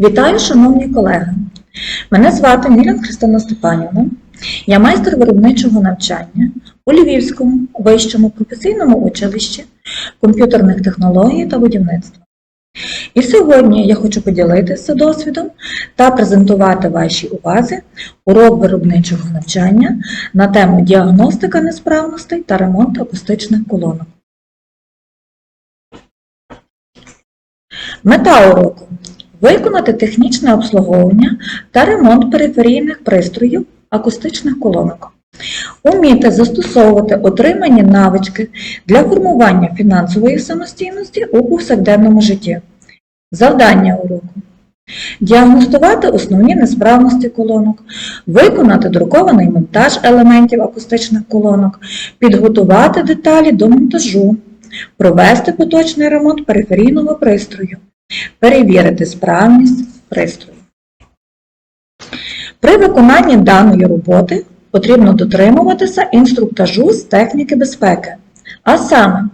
Вітаю, шановні колеги! Мене звати Мілян Христина Степанівна. Я майстер виробничого навчання у Львівському вищому професійному училищі комп'ютерних технологій та будівництва. І сьогодні я хочу поділитися досвідом та презентувати вашій увазі урок виробничого навчання на тему діагностика несправностей та ремонт акустичних колонок. Мета уроку виконати технічне обслуговування та ремонт периферійних пристроїв акустичних колонок. Уміти застосовувати отримані навички для формування фінансової самостійності у повсякденному житті. Завдання уроку. Діагностувати основні несправності колонок, виконати друкований монтаж елементів акустичних колонок, підготувати деталі до монтажу, провести поточний ремонт периферійного пристрою, перевірити справність пристрою. При виконанні даної роботи потрібно дотримуватися інструктажу з техніки безпеки, а саме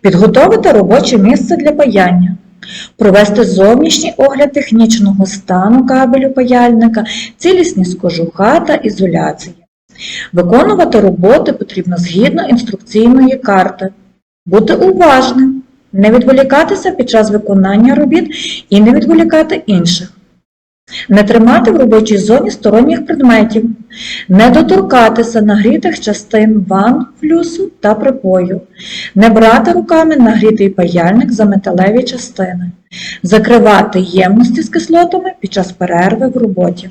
підготовити робоче місце для паяння, провести зовнішній огляд технічного стану кабелю паяльника, цілісність кожуха та ізоляції. Виконувати роботи потрібно згідно інструкційної карти, бути уважним, не відволікатися під час виконання робіт і не відволікати інших. Не тримати в робочій зоні сторонніх предметів, не доторкатися нагрітих частин ван, флюсу та припою, не брати руками нагрітий паяльник за металеві частини, закривати ємності з кислотами під час перерви в роботі.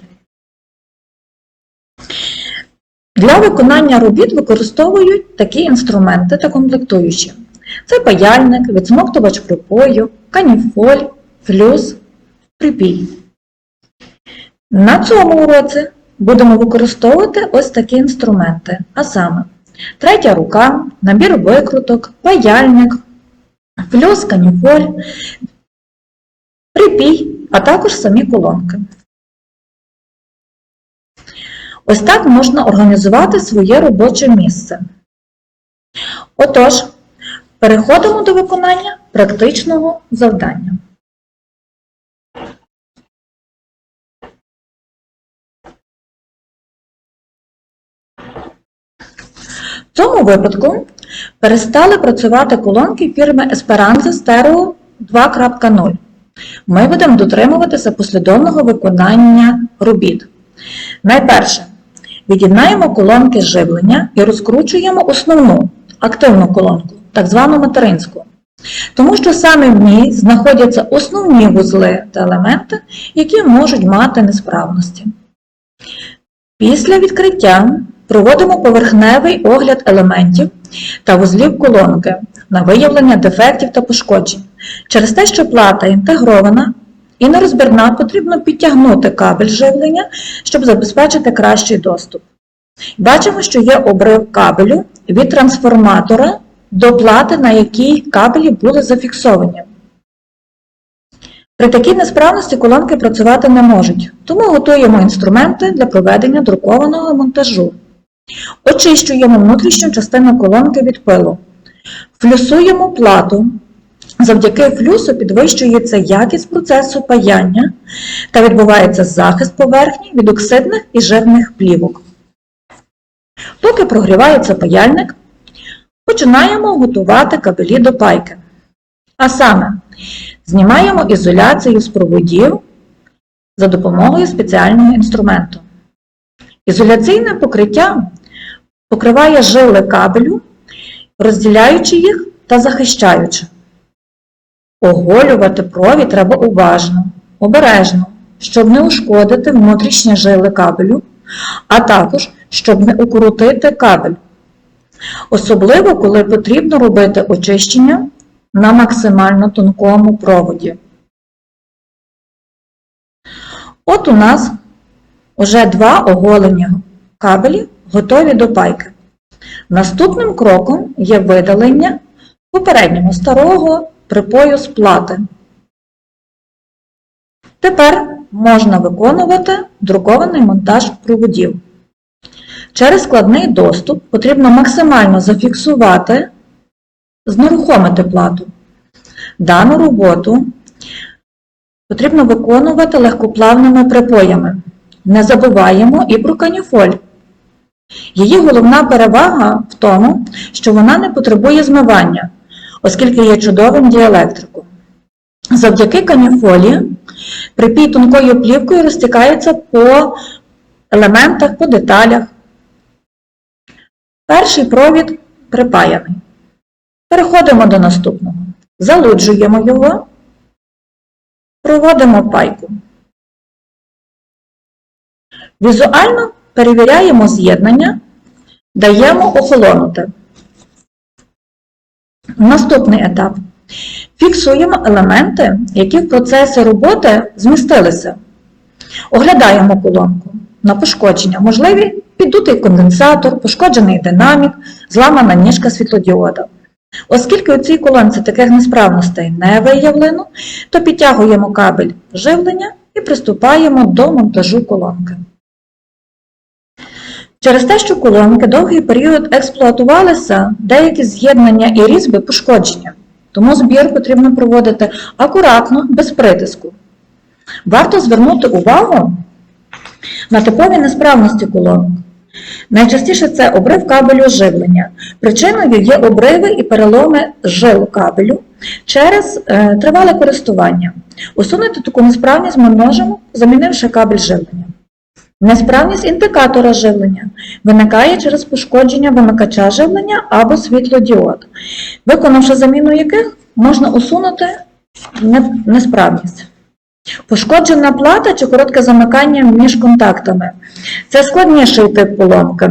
Для виконання робіт використовують такі інструменти та комплектуючі. Це паяльник, відсмоктувач припою, каніфоль, флюс, припій. На цьому уроці будемо використовувати ось такі інструменти, а саме третя рука, набір викруток, паяльник, флюс, каніфоль, припій, а також самі колонки. Ось так можна організувати своє робоче місце. Отож, переходимо до виконання практичного завдання. В цьому випадку перестали працювати колонки фірми Esperanza Stereo 2.0. Ми будемо дотримуватися послідовного виконання робіт. Найперше, від'єднаємо колонки живлення і розкручуємо основну активну колонку, так звану материнську. Тому що саме в ній знаходяться основні вузли та елементи, які можуть мати несправності. Після відкриття проводимо поверхневий огляд елементів та вузлів колонки на виявлення дефектів та пошкоджень. Через те, що плата інтегрована і нерозбірна, потрібно підтягнути кабель живлення, щоб забезпечити кращий доступ. Бачимо, що є обрив кабелю від трансформатора до плати, на якій кабелі були зафіксовані. При такій несправності колонки працювати не можуть, тому готуємо інструменти для проведення друкованого монтажу. Очищуємо внутрішню частину колонки від пилу. Флюсуємо плату. Завдяки флюсу підвищується якість процесу паяння та відбувається захист поверхні від оксидних і жирних плівок. Поки прогрівається паяльник, починаємо готувати кабелі до пайки. А саме, знімаємо ізоляцію з проводів за допомогою спеціального інструменту. Ізоляційне покриття покриває жили кабелю, розділяючи їх та захищаючи. Оголювати провід треба уважно, обережно, щоб не ушкодити внутрішні жили кабелю, а також, щоб не укрутити кабель. Особливо, коли потрібно робити очищення на максимально тонкому проводі. От у нас вже два оголені кабелі готові до пайки. Наступним кроком є видалення попереднього старого припою з плати. Тепер можна виконувати друкований монтаж проводів. Через складний доступ потрібно максимально зафіксувати, знерухомити плату. Дану роботу потрібно виконувати легкоплавними припоями. Не забуваємо і про каніфоль. Її головна перевага в тому, що вона не потребує змивання, оскільки є чудовим діелектриком. Завдяки каніфолі припій тонкою плівкою розтікається по елементах, по деталях. Перший провід припаяний. Переходимо до наступного. Залуджуємо його, проводимо пайку. Візуально перевіряємо з'єднання, даємо охолонути. Наступний етап. Фіксуємо елементи, які в процесі роботи змістилися. Оглядаємо колонку на пошкодження. Можливі піддутий конденсатор, пошкоджений динамік, зламана ніжка світлодіода. Оскільки у цій колонці таких несправностей не виявлено, то підтягуємо кабель живлення і приступаємо до монтажу колонки. Через те, що колонки довгий період експлуатувалися, деякі з'єднання і різьби пошкоджені, тому збір потрібно проводити акуратно, без притиску. Варто звернути увагу на типові несправності колонок. Найчастіше це обрив кабелю живлення. Причиною є обриви і переломи жил кабелю через е, тривале користування. Усунути таку несправність ми можемо, замінивши кабель живлення. Несправність індикатора живлення виникає через пошкодження вимикача живлення або світлодіод, виконавши заміну яких можна усунути несправність. Пошкоджена плата чи коротке замикання між контактами. Це складніший тип поломки.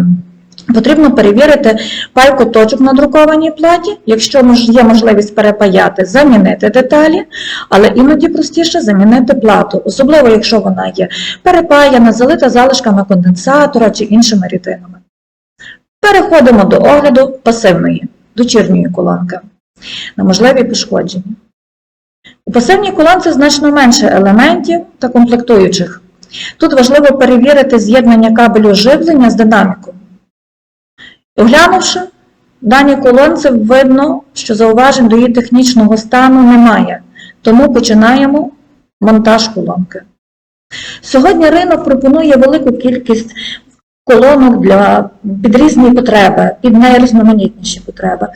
Потрібно перевірити пайку точок на друкованій платі, якщо є можливість перепаяти, замінити деталі, але іноді простіше замінити плату, особливо якщо вона є перепаяна, залита залишками конденсатора чи іншими рідинами. Переходимо до огляду пасивної, дочірньої колонки на можливі пошкодження. У пасивній колонці значно менше елементів та комплектуючих. Тут важливо перевірити з'єднання кабелю живлення з динаміком. Оглянувши дані колонці, видно, що зауважень до її технічного стану немає, тому починаємо монтаж колонки. Сьогодні ринок пропонує велику кількість колонок для під різні потреби, під найрізноманітніші потреби.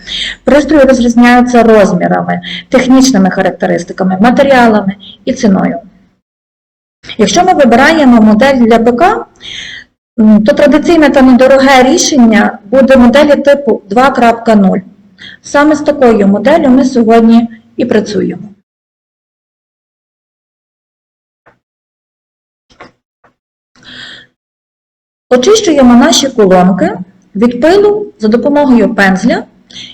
Пристрої розрізняються розмірами, технічними характеристиками, матеріалами і ціною. Якщо ми вибираємо модель для ПК, то традиційне та недороге рішення буде моделі типу 2.0. Саме з такою моделлю ми сьогодні і працюємо. Очищуємо наші колонки від пилу за допомогою пензля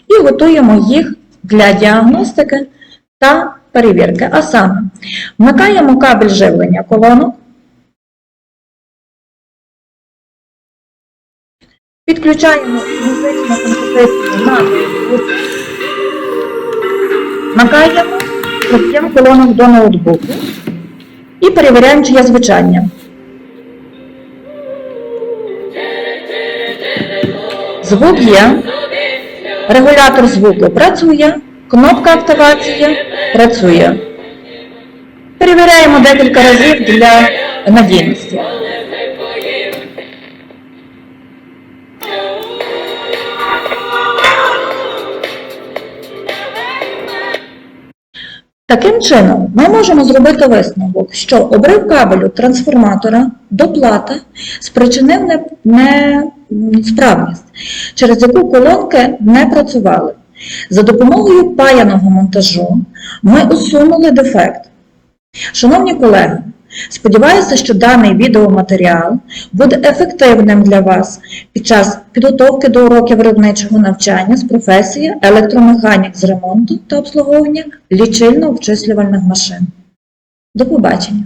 і готуємо їх для діагностики та перевірки. А саме, вмикаємо кабель живлення колонок, підключаємо музичну композицію на вмикаємо систему колонок до ноутбуку і перевіряємо, чи є звучання. Звук є, регулятор звуку працює, кнопка активації працює. Перевіряємо декілька разів для надійності. Таким чином, ми можемо зробити висновок, що обрив кабелю трансформатора до плати спричинив несправність, через яку колонки не працювали. За допомогою паяного монтажу ми усунули дефект. Шановні колеги, сподіваюся, що даний відеоматеріал буде ефективним для вас під час підготовки до уроків виробничого навчання з професії електромеханік з ремонту та обслуговування лічильно-обчислювальних машин. До побачення!